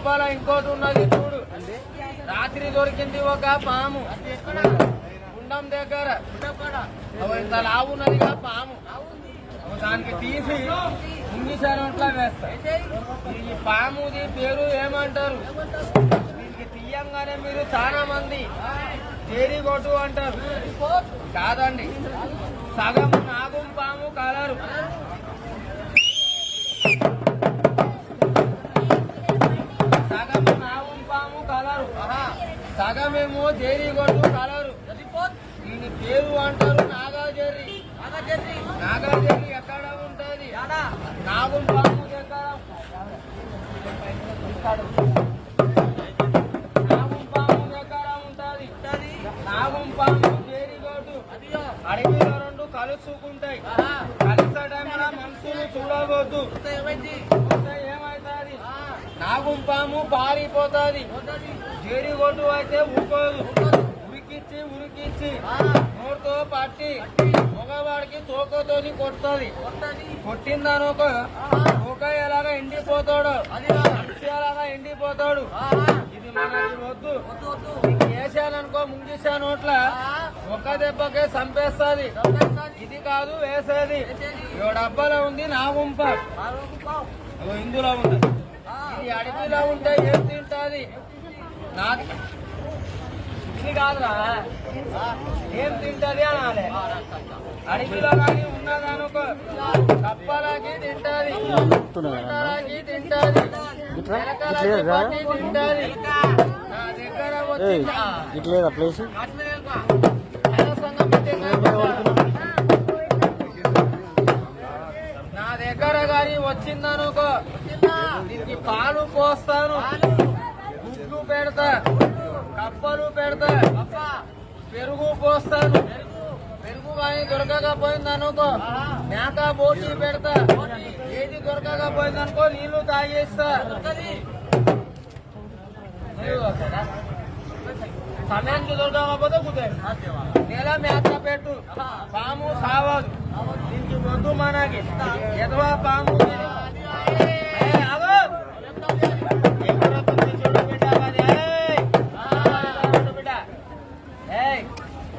డబ్బాలో ఇంకోటి ఉన్నది చూడు. రాత్రి దొరికింది ఒక పాము. గుండం దగ్గర. ఇంత లావు ఉన్నదిగా పాము. దానికి తీసి ముంగిసారంట్లా వేస్తారు ఈ పాముది పేరు ఏమంటారు? దీనికి తీయంగానే మీరు చాలా మంది తేరిగొట్టు అంటారు. కాదండి. సగం నాగం పాము కలరు. సగమేమో తేరిగొట్టు కలరు. దీని పేరు అంటారు నాగాజర్రి నాగాజర్రి ఎక్కడ ఉంటది? నాగం పాము దగ్గర. నాగం పాము దగ్గర ఉంటది. నాగం పాము తేరిగొట్టు అడవిలో రెండు కలుసుకుంటాయి. కలిసే టైంలో మనుషులు చూడవద్దు. ఏమైతుంది నాగుంపాము పారిపోతుంది. జేడిగొడ్డు అయితే ఊకోదు ఉరికిచ్చి ఉరికిచ్చి. నోటితో పట్టి మగవాడికి తోకతోని కొడుతుంది. ఒక ఒక్క ఎలాగా ఎండిపోతాడు. మనిషి ఎలాగా ఎండిపోతాడు. ఇది మనకి వద్దు. వేసాననుకో ముంగిసా నోట్ల ఒక దెబ్బకే చంపేస్తుంది. ఇది కాదు వేసేది. ఏడు డబ్బాలో ఉంది నాగుంప అగో ఇందులో ఉంది. అడవిలో ఉంటే ఏం తింటాది? ఇది కాదురా. ఏం తింటది అనాలి. అడవిలో కానీ ఉన్నదనుకో కప్పలకి తింటది. గుంటలకి తింటది. తింటది. నా దగ్గర ఇట్లేదా ప్లేస్? నా దగ్గర గాని వచ్చిందనుకో దీనికి పాలు పోస్తాను. గుడ్లు పెడతా. కప్పలు పెడతా. పెరుగు పోస్తాను. పెరుగు కానీ దొరకకపోయిందనుకో మేక బోటి పెడతా. ఏది దొరకకపోయిందనుకో నీళ్ళు తాగేస్తా. సమయానికి దొరకకపోతే కుదేరు నెల మేత పెట్టు. పాము సావదు. దీనికి వద్దు మనకి. ఎదవా పాము.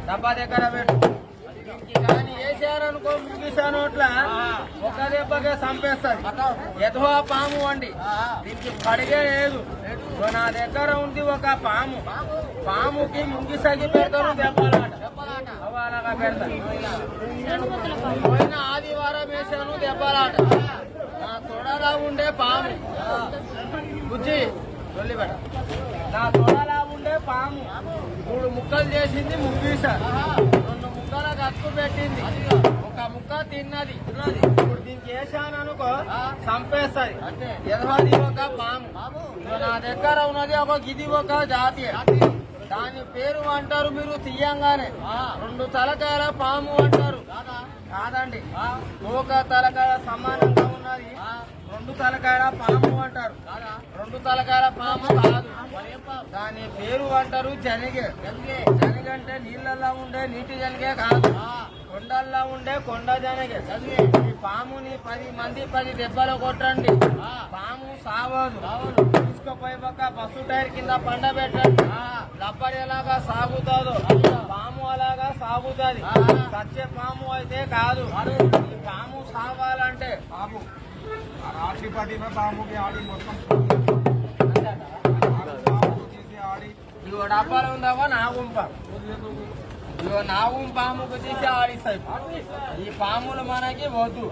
డబ్బా దగ్గర పెట్టు. కానీ వేసారనుకో ముగిసాను అట్లా. ఒక చంపేస్తుంది ఎదవా పాము అండి దీనికి పడిగే లేదు. నా దగ్గర ఉంది ఒక పాము. పాముకి ముంగిసగి పెడతాను దెబ్బలాట. పెడతాను పోయిన ఆదివారం వేసాను దెబ్బలాట. నా తొడలా ఉండే పాము. బుజ్జి వెళ్ళిపెడ నా తొడలా ఉండే పాము. మూడు ముక్కలు చేసింది ముగ్గీస రెండు ముక్కలకు అతుకు పెట్టింది. ఒక ముక్క తిన్నది. ఇప్పుడు దీనికి వేసాను అనుకో చంపేస్తుంది ఎదవది ఒక పాము. నా దగ్గర ఉన్నది ఒక గిది ఒక జాతి. దాని పేరు అంటారు మీరు తీయంగానే. రెండు తలకాయల పాము అంటారు. కాదండి. ఒక తలకాయ సమానంగా రెండు తలకాయల పాము అంటారు. రెండు తలకాయల పాము కాదు. దాని పేరు అంటారు జనిగే. జనిగే. అంటే నీళ్ళల్లో ఉండే నీటి జనిగే కాదు. కొండల్లో ఉండే కొండ జనిగే. ఈ పాముని పది మంది పది దెబ్బలు కొట్టండి. పాము సావదు. తీసుకుపోయి ఒక బస్సు టైర్ కింద పండ పెట్టండి రబ్బర్ ఎలాగా సాగుతుందో. పాము అలాగా సాగుతుంది. సచ్చే పాము అయితే కాదు. ఈ పాము సాగాలంటే బాబు బాబుకి ఆడి మొత్తం తీసి ఆడి. డబ్బాలు నా గుంప. పాముకు తీసి ఆడిస్తాయి ఈ పాములు మనకి వద్దు.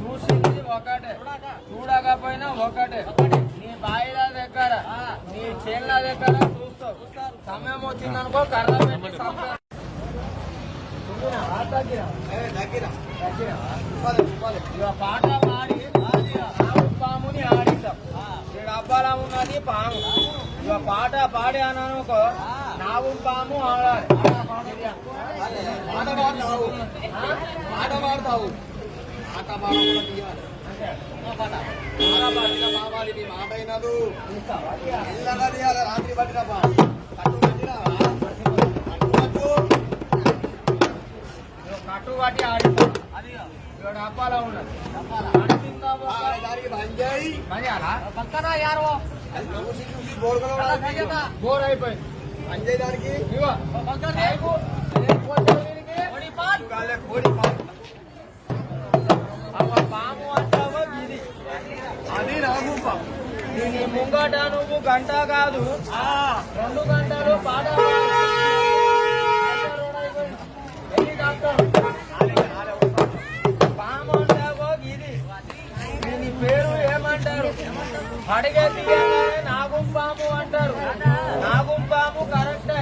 చూసింది ఒకటే. చూడకపోయినా ఒకటే. నీ బాయిల దగ్గర నీ చేళ్ళ దగ్గర చూస్తావు. సమయం వచ్చిందనుకో కర్ర పెట్టి పాట పాడి. పాముని ఆడిస్తాం ఈ డబ్బాలో ఉన్నది పాము. ఇక పాట పాడి అన్నానుకో నాగు పాము ఆడాలి. ఆట పాడతావు. ఆట పాడతావు. అయినదు ఇళ్ళగా తీయాలి. రాత్రి పట్టిన బా కట్టు పట్టి ఆడిస్తాం ఇక డబ్బాలో ఉన్నది పక్కన యారో బోర్ అయిపోయింది. అంజయ్ దానికి. పాము అంటావా ఇది అది నాకు పాము. ముంగట నువ్వు గంట కాదు. రెండు గంటలు పాట అడిగే తీయగానే నాగుం అంటారు నాగుంపాము కరెక్టే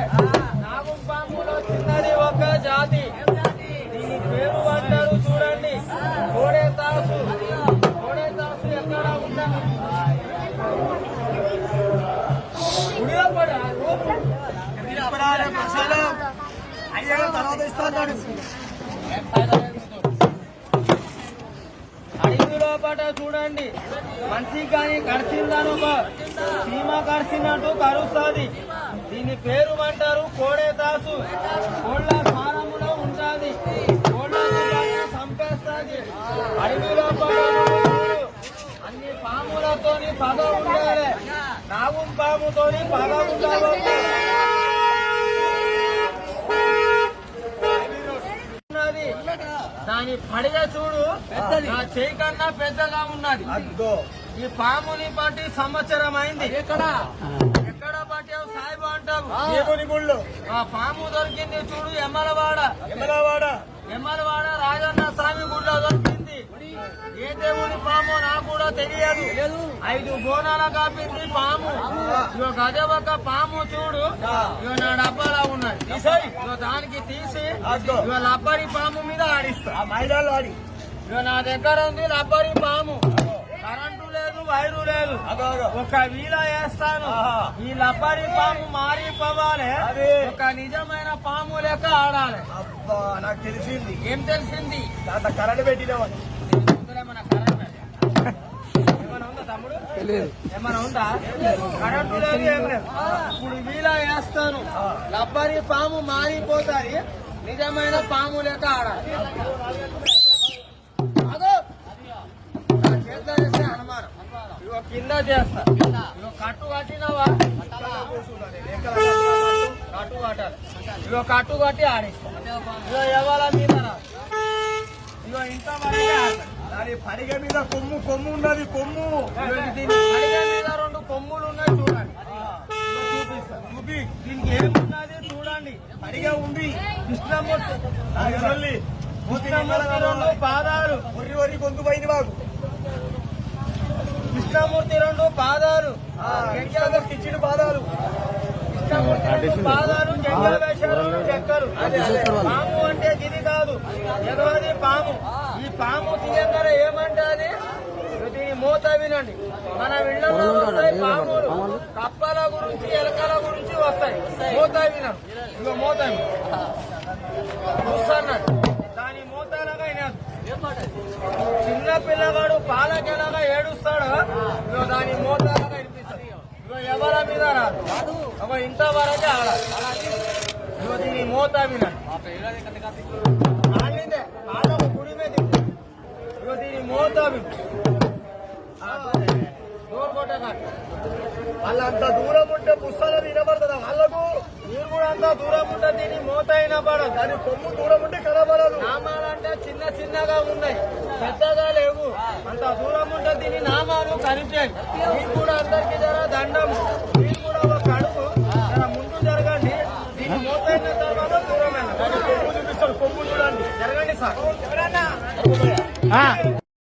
నాగుంపాములో చిన్నది ఒక జాతి దీని పేరు అంటారు చూడండి కోడే తాసు కోడే తాసు ఎక్కడ ఉంటాను గుడిలో పడా తీసుకురాలే తర్వాత ఇస్తా పాట చూడండి. మనిషి కానీ కడిచిందని ఒక సీమ కడిచినట్టు కరుస్తుంది. దీని పేరు అంటారు కోడే దాసు కోళ్ళ ఫారములో ఉంటుంది. కోళ్ళ చంపేస్తుంది అడవిలో అన్ని పాములతోని పగ ఉండాలి. నాగు పాముతోని పగ ఉండాలి ఉన్నది దాని పడిగ చూడు నా చేయి కన్నా పెద్దగా ఉన్నది. ఈ పాముని బట్టి సంవత్సరం అయింది. ఎక్కడ? ఎక్కడ పట్టావు సాయిబు అంటావు? ఆ పాము దొరికింది చూడు ఎమ్మలవాడ. ఎమ్మలవాడ. ఎమ్మలవాడ రాజన్న ఏ దేవుని పాము నాకు కూడా తెలియదు. ఐదు బోనాల కాపింది పాము. ఇగో గదే ఒక పాము చూడు. ఇగో నా డబ్బాలా ఉన్నది. ఇగో దానికి తీసి అద్దో. ఇగో లబ్బరి పాము మీద ఆడిస్తా. ఆ మైదాలు ఆడి. ఇగో నా దగ్గర ఉంది రబ్బరి పాము. కరెంటు లేదు వైరు లేదు. అదో అదో. ఒక వీల వేస్తాను. ఈ లబ్బరి పాము మారిపోవాలి. అదే. ఒక నిజమైన పాము లెక్క ఆడాలి. అబ్బా నాకు తెలిసింది. ఏం తెలిసింది? కరెంట్ పెట్టినామని ఏమన్నా ఉందా? కరెంటు లేదు ఏం లేదు. ఇప్పుడు వీలా వేస్తాను. లబ్బరి పాము మారిపోతాయి. నిజమైన పాము లేక ఆడాలి. అనుమానం. ఇగో కింద చేస్తా. ఇగో కట్టు కట్టినవా? కట్టు కట్టాలి. ఇగో కట్టు కట్టి ఆడిస్తా. ఇగో ఎవరా మీద ఇగో ఇంత వరకే దాని పడిగ మీద కొమ్ము కొమ్ము ఉన్నది కొమ్ము. పడిగ మీద రెండు కొమ్ములు ఉన్నాయి చూడండి. చూపి. దీనికి ఏమున్నది చూడండి. పడిగ ఉంది. కృష్ణమూర్తి కృష్ణమూర్తి రెండు పాదాలు. ఒర్రి ఒర్రి గొంతు పోయింది మాకు. కృష్ణమూర్తి రెండు పాదాలు. ఇచ్చిన పాదాలు. కృష్ణమూర్తి రెండు పాదాలు జంగ వేషాలు చెక్కరు. పాము అంటే గిది కాదు. ఎగవది పాము. పాము తీయంగానే ఏమంటది? దీని మూత వినండి. మన ఇళ్ళలో వస్తాయి పాములు. కప్పల గురించి ఎలకల గురించి వస్తాయి. మూత వినం ఇగో మూత విను. చూస్తున్నాడు దాని మూతలాగా వినదు చిన్న పిల్లగాడు పాలకెలాగా ఏడుస్తాడో ఇగో దాని మోతాలాగా వినిపిస్తుంది. ఎవరి మీద రాదు? ఒక ఇంతవరకే ఆడాలి. ఇగో దీని మోత వినండి. ఆడిందే. ఆడము గుడి మీద తిప్పు. ఇగో దీని మోత విను దూరం ఉంటే పుస్తకాలు వినబడుతుందా వాళ్ళకు మీరు కూడా అంత దూరం ఉంటే దీని మూత అయినా పడదు దాని కొమ్ము దూరం ఉంటే కనబడదు. నామాలంటే చిన్న చిన్నగా ఉన్నాయి. పెద్దగా లేవు. అంత దూరం ఉంటే దీని నామాలు కనిపించాయి మీకు కూడా అందరికీ జర దండం. మీరు కూడా ఒక అడుగు. జర ముందు జరగండి. దీని మోతైన తర్వాత దూరమైన కొమ్ము చూపిస్తారు. కొమ్ము చూడండి. జరగండి సార్. 啊。